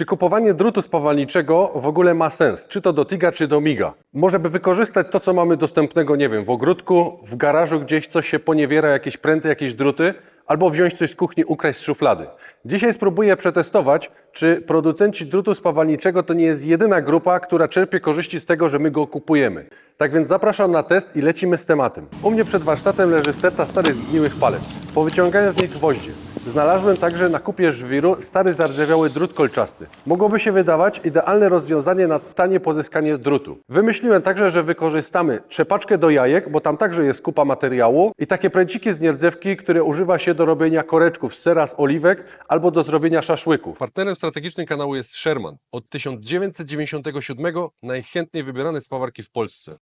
Czy kupowanie drutu spawalniczego w ogóle ma sens? Czy to do Tiga, czy do Miga? Może by wykorzystać to, co mamy dostępnego, nie wiem, w ogródku, w garażu gdzieś coś się poniewiera, jakieś pręty, jakieś druty, albo wziąć coś z kuchni, ukraść z szuflady. Dzisiaj spróbuję przetestować, czy producenci drutu spawalniczego to nie jest jedyna grupa, która czerpie korzyści z tego, że my go kupujemy. Tak więc zapraszam na test i lecimy z tematem. U mnie przed warsztatem leży sterta starych zgniłych palet. Powyciągałem z nich gwoździe. Znalazłem także na kupie żwiru stary zardzewiały drut kolczasty. Mogłoby się wydawać idealne rozwiązanie na tanie pozyskanie drutu. Wymyśliłem także, że wykorzystamy trzepaczkę do jajek, bo tam także jest kupa materiału i takie pręciki z nierdzewki, które używa się do robienia koreczków z sera z oliwek albo do zrobienia szaszłyków. Partnerem strategicznym kanału jest Sherman. Od 1997 najchętniej wybierane spawarki w Polsce.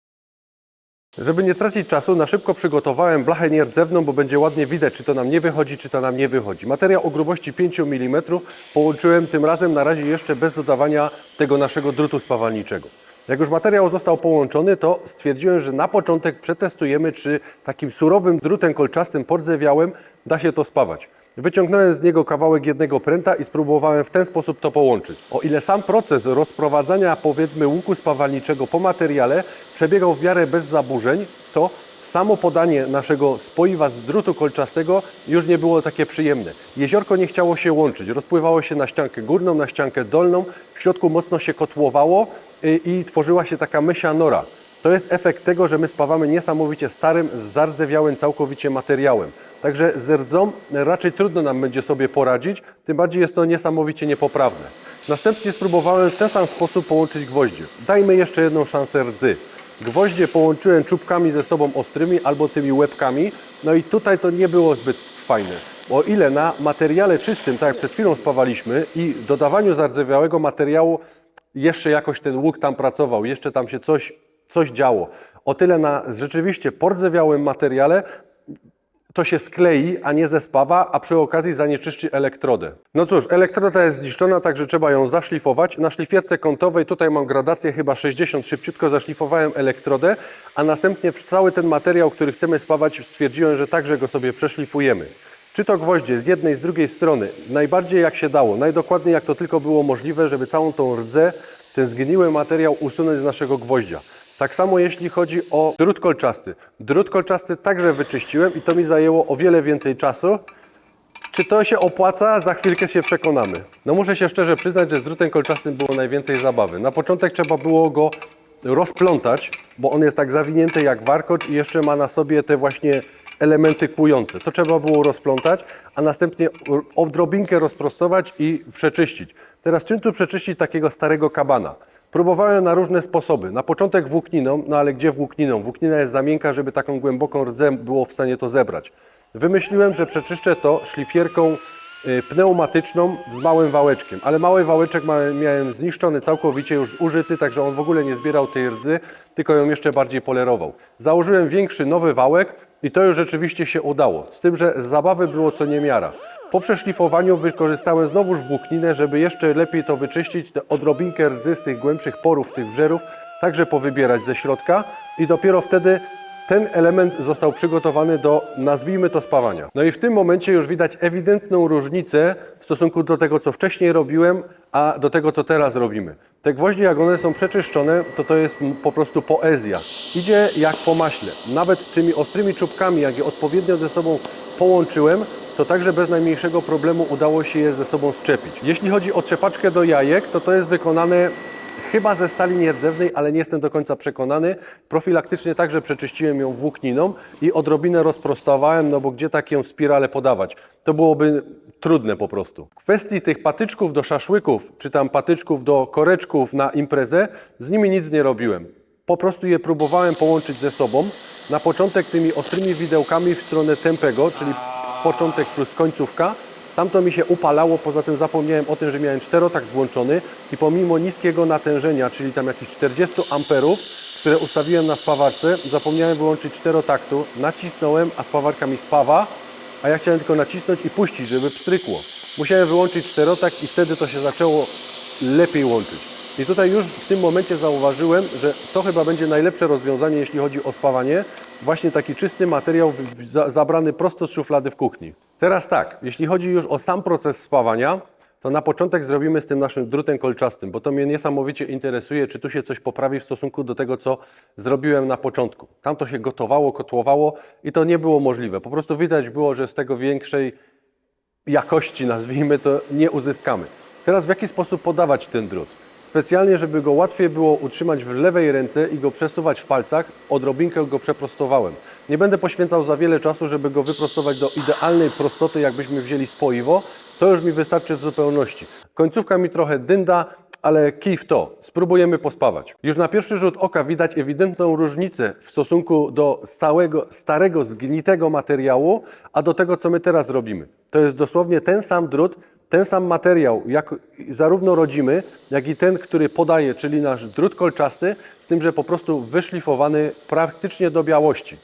Żeby nie tracić czasu, na szybko przygotowałem blachę nierdzewną, bo będzie ładnie widać, czy to nam nie wychodzi, czy to nam nie wychodzi. Materiał o grubości 5 mm połączyłem tym razem na razie jeszcze bez dodawania tego naszego drutu spawalniczego. Jak już materiał został połączony, to stwierdziłem, że na początek przetestujemy, czy takim surowym drutem kolczastym pordzewiałym da się to spawać. Wyciągnąłem z niego kawałek jednego pręta i spróbowałem w ten sposób to połączyć. O ile sam proces rozprowadzania powiedzmy łuku spawalniczego po materiale przebiegał w miarę bez zaburzeń, to samo podanie naszego spoiwa z drutu kolczastego już nie było takie przyjemne. Jeziorko nie chciało się łączyć, rozpływało się na ściankę górną, na ściankę dolną, w środku mocno się kotłowało i tworzyła się taka mysia nora. To jest efekt tego, że my spawamy niesamowicie starym, zardzewiałym całkowicie materiałem. Także z rdzą raczej trudno nam będzie sobie poradzić, tym bardziej jest to niesamowicie niepoprawne. Następnie spróbowałem w ten sam sposób połączyć gwoździe. Dajmy jeszcze jedną szansę rdzy. Gwoździe połączyłem czubkami ze sobą ostrymi albo tymi łebkami, no i tutaj to nie było zbyt fajne. O ile na materiale czystym, tak jak przed chwilą spawaliśmy i dodawaniu zardzewiałego materiału jeszcze jakoś ten łuk tam pracował, jeszcze tam się coś, coś działo. O tyle na rzeczywiście pordzewiałym materiale to się sklei, a nie zespawa, a przy okazji zanieczyszczy elektrodę. No cóż, elektroda jest zniszczona, także trzeba ją zaszlifować. Na szlifierce kątowej, tutaj mam gradację chyba 60, szybciutko zaszlifowałem elektrodę, a następnie cały ten materiał, który chcemy spawać, stwierdziłem, że także go sobie przeszlifujemy. Czy to gwoździe z jednej, z drugiej strony, najbardziej jak się dało, najdokładniej jak to tylko było możliwe, żeby całą tą rdzę, ten zgniły materiał usunąć z naszego gwoździa. Tak samo jeśli chodzi o drut kolczasty. Drut kolczasty także wyczyściłem i to mi zajęło o wiele więcej czasu. Czy to się opłaca? Za chwilkę się przekonamy. No muszę się szczerze przyznać, że z drutem kolczastym było najwięcej zabawy. Na początek trzeba było go rozplątać, bo on jest tak zawinięty jak warkocz i jeszcze ma na sobie te właśnie elementy kłujące. To trzeba było rozplątać, a następnie odrobinkę rozprostować i przeczyścić. Teraz czym tu przeczyścić takiego starego kabana? Próbowałem na różne sposoby. Na początek włókniną, no ale gdzie włókniną? Włóknina jest za miękka, żeby taką głęboką rdzę było w stanie to zebrać. Wymyśliłem, że przeczyszczę to szlifierką y, pneumatyczną z małym wałeczkiem, ale mały wałeczek miałem zniszczony całkowicie, już zużyty, także on w ogóle nie zbierał tej rdzy, tylko ją jeszcze bardziej polerował. Założyłem większy, nowy wałek i to już rzeczywiście się udało, z tym, że zabawy było co niemiara. Po przeszlifowaniu wykorzystałem znowuż włókninę, żeby jeszcze lepiej to wyczyścić, odrobinkę rdzy z tych głębszych porów, tych wżerów, także powybierać ze środka i dopiero wtedy ten element został przygotowany do, nazwijmy to, spawania. No i w tym momencie już widać ewidentną różnicę w stosunku do tego, co wcześniej robiłem, a do tego, co teraz robimy. Te gwoździe, jak one są przeczyszczone, to to jest po prostu poezja. Idzie jak po maśle. Nawet tymi ostrymi czubkami, jak je odpowiednio ze sobą połączyłem, to także bez najmniejszego problemu udało się je ze sobą szczepić. Jeśli chodzi o trzepaczkę do jajek, to to jest wykonane chyba ze stali nierdzewnej, ale nie jestem do końca przekonany. Profilaktycznie także przeczyściłem ją włókniną i odrobinę rozprostowałem, no bo gdzie taką spiralę podawać? To byłoby trudne po prostu. W kwestii tych patyczków do szaszłyków, czy tam patyczków do koreczków na imprezę, z nimi nic nie robiłem. Po prostu je próbowałem połączyć ze sobą. Na początek tymi ostrymi widełkami w stronę tępego, czyli początek plus końcówka. Tamto mi się upalało, poza tym zapomniałem o tym, że miałem czterotakt włączony i pomimo niskiego natężenia, czyli tam jakichś 40 amperów, które ustawiłem na spawarce, zapomniałem wyłączyć czterotaktu, nacisnąłem, a spawarka mi spawa, a ja chciałem tylko nacisnąć i puścić, żeby pstrykło. Musiałem wyłączyć czterotakt i wtedy to się zaczęło lepiej łączyć. I tutaj już w tym momencie zauważyłem, że to chyba będzie najlepsze rozwiązanie, jeśli chodzi o spawanie. Właśnie taki czysty materiał zabrany prosto z szuflady w kuchni. Teraz tak, jeśli chodzi już o sam proces spawania, to na początek zrobimy z tym naszym drutem kolczastym, bo to mnie niesamowicie interesuje, czy tu się coś poprawi w stosunku do tego, co zrobiłem na początku. Tam to się gotowało, kotłowało i to nie było możliwe. Po prostu widać było, że z tego większej jakości, nazwijmy to, nie uzyskamy. Teraz w jaki sposób podawać ten drut? Specjalnie, żeby go łatwiej było utrzymać w lewej ręce i go przesuwać w palcach, odrobinkę go przeprostowałem. Nie będę poświęcał za wiele czasu, żeby go wyprostować do idealnej prostoty, jakbyśmy wzięli spoiwo. To już mi wystarczy w zupełności. Końcówka mi trochę dynda, ale kij w to. Spróbujemy pospawać. Już na pierwszy rzut oka widać ewidentną różnicę w stosunku do stałego, starego, zgnitego materiału, a do tego, co my teraz robimy. To jest dosłownie ten sam drut, ten sam materiał, jak zarówno rodzimy, jak i ten, który podaje, czyli nasz drut kolczasty, z tym, że po prostu wyszlifowany praktycznie do białości.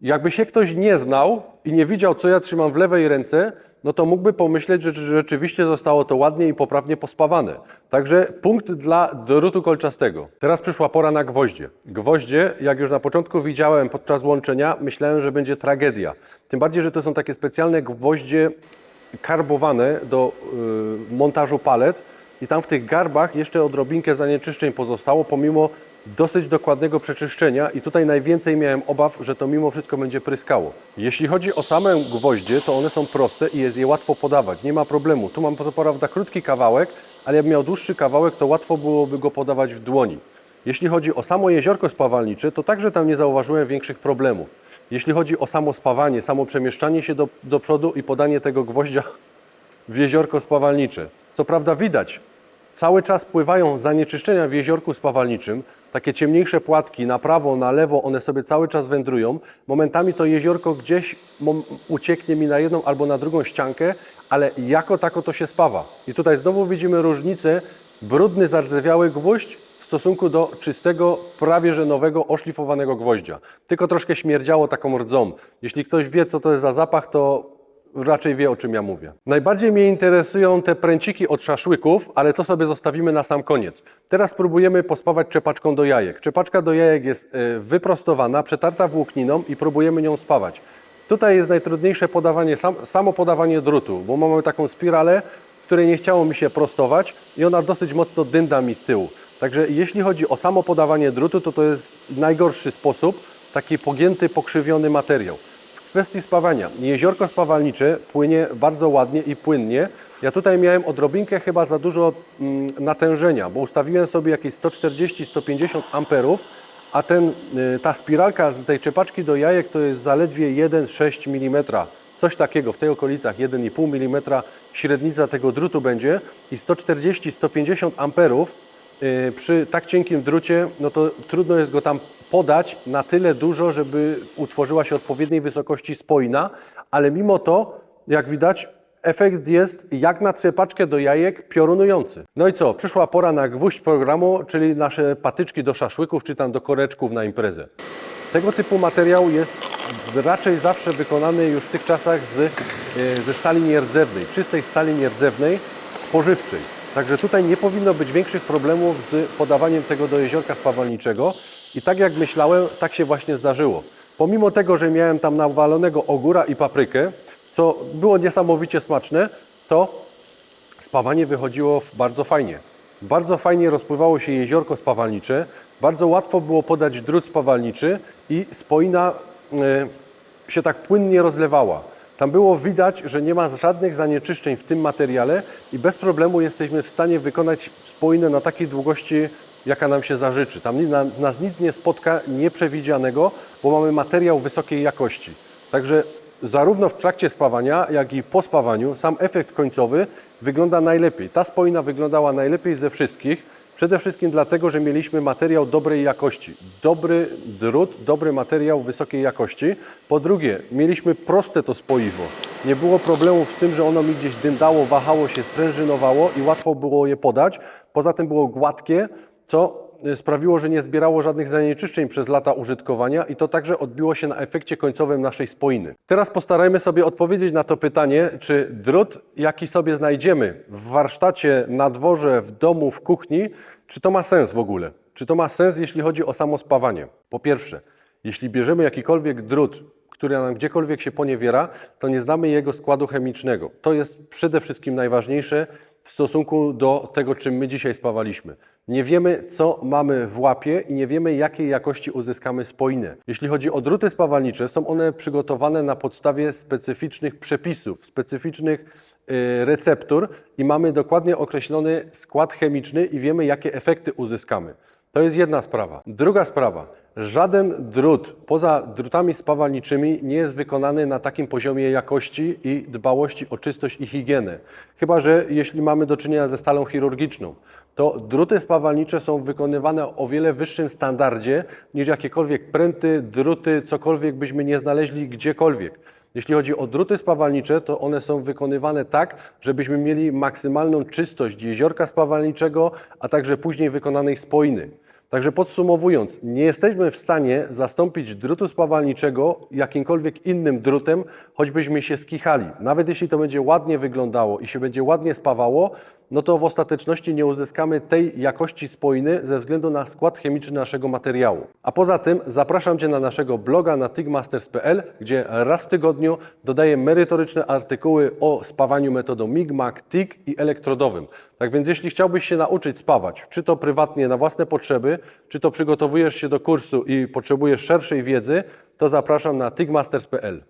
Jakby się ktoś nie znał i nie widział, co ja trzymam w lewej ręce, no to mógłby pomyśleć, że rzeczywiście zostało to ładnie i poprawnie pospawane. Także punkt dla drutu kolczastego. Teraz przyszła pora na gwoździe. Gwoździe, jak już na początku widziałem podczas łączenia, myślałem, że będzie tragedia. Tym bardziej, że to są takie specjalne gwoździe karbowane do y, montażu palet i tam w tych garbach jeszcze odrobinkę zanieczyszczeń pozostało, pomimo dosyć dokładnego przeczyszczenia i tutaj najwięcej miałem obaw, że to mimo wszystko będzie pryskało. Jeśli chodzi o same gwoździe, to one są proste i jest je łatwo podawać, nie ma problemu. Tu mam to prawda krótki kawałek, ale jakbym miał dłuższy kawałek, to łatwo byłoby go podawać w dłoni. Jeśli chodzi o samo jeziorko spawalnicze, to także tam nie zauważyłem większych problemów. Jeśli chodzi o samo spawanie, samo przemieszczanie się do, do przodu i podanie tego gwoździa w jeziorko spawalnicze. Co prawda widać, cały czas pływają zanieczyszczenia w jeziorku spawalniczym, takie ciemniejsze płatki na prawo, na lewo, one sobie cały czas wędrują. Momentami to jeziorko gdzieś ucieknie mi na jedną albo na drugą ściankę, ale jako tako to się spawa. I tutaj znowu widzimy różnicę, brudny, zardzewiały gwóźdź w stosunku do czystego, prawie że nowego, oszlifowanego gwoździa. Tylko troszkę śmierdziało taką rdzą. Jeśli ktoś wie, co to jest za zapach, to raczej wie, o czym ja mówię. Najbardziej mnie interesują te pręciki od szaszłyków, ale to sobie zostawimy na sam koniec. Teraz spróbujemy pospawać czepaczką do jajek. Czepaczka do jajek jest e, wyprostowana, przetarta włókniną i próbujemy nią spawać. Tutaj jest najtrudniejsze podawanie, sam, samo podawanie drutu, bo mamy taką spiralę, której nie chciało mi się prostować i ona dosyć mocno dynda mi z tyłu. Także jeśli chodzi o samo podawanie drutu, to to jest najgorszy sposób, taki pogięty, pokrzywiony materiał. W kwestii spawania. Jeziorko spawalnicze płynie bardzo ładnie i płynnie. Ja tutaj miałem odrobinkę chyba za dużo mm, natężenia, bo ustawiłem sobie jakieś 140-150 amperów, a ten, y, ta spiralka z tej czepaczki do jajek to jest zaledwie 1,6 mm. Coś takiego w tej okolicach 1,5 mm średnica tego drutu będzie i 140-150 amperów y, przy tak cienkim drucie, no to trudno jest go tam podać na tyle dużo, żeby utworzyła się odpowiedniej wysokości spoina, ale mimo to, jak widać, efekt jest jak na trzepaczkę do jajek piorunujący. No i co? Przyszła pora na gwóźdź programu, czyli nasze patyczki do szaszłyków, czy tam do koreczków na imprezę. Tego typu materiał jest raczej zawsze wykonany już w tych czasach z, e, ze stali nierdzewnej, czystej stali nierdzewnej, spożywczej. Także tutaj nie powinno być większych problemów z podawaniem tego do jeziorka spawalniczego. I tak jak myślałem, tak się właśnie zdarzyło. Pomimo tego, że miałem tam nawalonego ogóra i paprykę, co było niesamowicie smaczne, to spawanie wychodziło bardzo fajnie. Bardzo fajnie rozpływało się jeziorko spawalnicze, bardzo łatwo było podać drut spawalniczy i spoina e, się tak płynnie rozlewała. Tam było widać, że nie ma żadnych zanieczyszczeń w tym materiale i bez problemu jesteśmy w stanie wykonać spoinę na takiej długości, jaka nam się zażyczy. Tam nas nic nie spotka nieprzewidzianego, bo mamy materiał wysokiej jakości. Także zarówno w trakcie spawania, jak i po spawaniu sam efekt końcowy wygląda najlepiej. Ta spoina wyglądała najlepiej ze wszystkich. Przede wszystkim dlatego, że mieliśmy materiał dobrej jakości. Dobry drut, dobry materiał wysokiej jakości. Po drugie, mieliśmy proste to spoiwo. Nie było problemów z tym, że ono mi gdzieś dyndało, wahało się, sprężynowało i łatwo było je podać. Poza tym było gładkie, co sprawiło, że nie zbierało żadnych zanieczyszczeń przez lata użytkowania i to także odbiło się na efekcie końcowym naszej spoiny. Teraz postarajmy sobie odpowiedzieć na to pytanie, czy drut, jaki sobie znajdziemy w warsztacie, na dworze, w domu, w kuchni, czy to ma sens w ogóle? Czy to ma sens, jeśli chodzi o samo spawanie? Po pierwsze, jeśli bierzemy jakikolwiek drut, który nam gdziekolwiek się poniewiera, to nie znamy jego składu chemicznego. To jest przede wszystkim najważniejsze w stosunku do tego, czym my dzisiaj spawaliśmy. Nie wiemy, co mamy w łapie i nie wiemy, jakiej jakości uzyskamy spoinę. Jeśli chodzi o druty spawalnicze, są one przygotowane na podstawie specyficznych przepisów, specyficznych y, receptur i mamy dokładnie określony skład chemiczny i wiemy, jakie efekty uzyskamy. To jest jedna sprawa. Druga sprawa. Żaden drut poza drutami spawalniczymi nie jest wykonany na takim poziomie jakości i dbałości o czystość i higienę. Chyba, że jeśli mamy do czynienia ze stalą chirurgiczną, to druty spawalnicze są wykonywane o wiele wyższym standardzie niż jakiekolwiek pręty, druty, cokolwiek byśmy nie znaleźli gdziekolwiek. Jeśli chodzi o druty spawalnicze, to one są wykonywane tak, żebyśmy mieli maksymalną czystość jeziorka spawalniczego, a także później wykonanej spoiny. Także podsumowując, nie jesteśmy w stanie zastąpić drutu spawalniczego jakimkolwiek innym drutem, choćbyśmy się skichali. Nawet jeśli to będzie ładnie wyglądało i się będzie ładnie spawało, no to w ostateczności nie uzyskamy tej jakości spoiny ze względu na skład chemiczny naszego materiału. A poza tym zapraszam Cię na naszego bloga na tigmasters.pl, gdzie raz w tygodniu dodaję merytoryczne artykuły o spawaniu metodą MIG, TIG i elektrodowym. Tak więc jeśli chciałbyś się nauczyć spawać, czy to prywatnie na własne potrzeby, czy to przygotowujesz się do kursu i potrzebujesz szerszej wiedzy, to zapraszam na tigmasters.pl.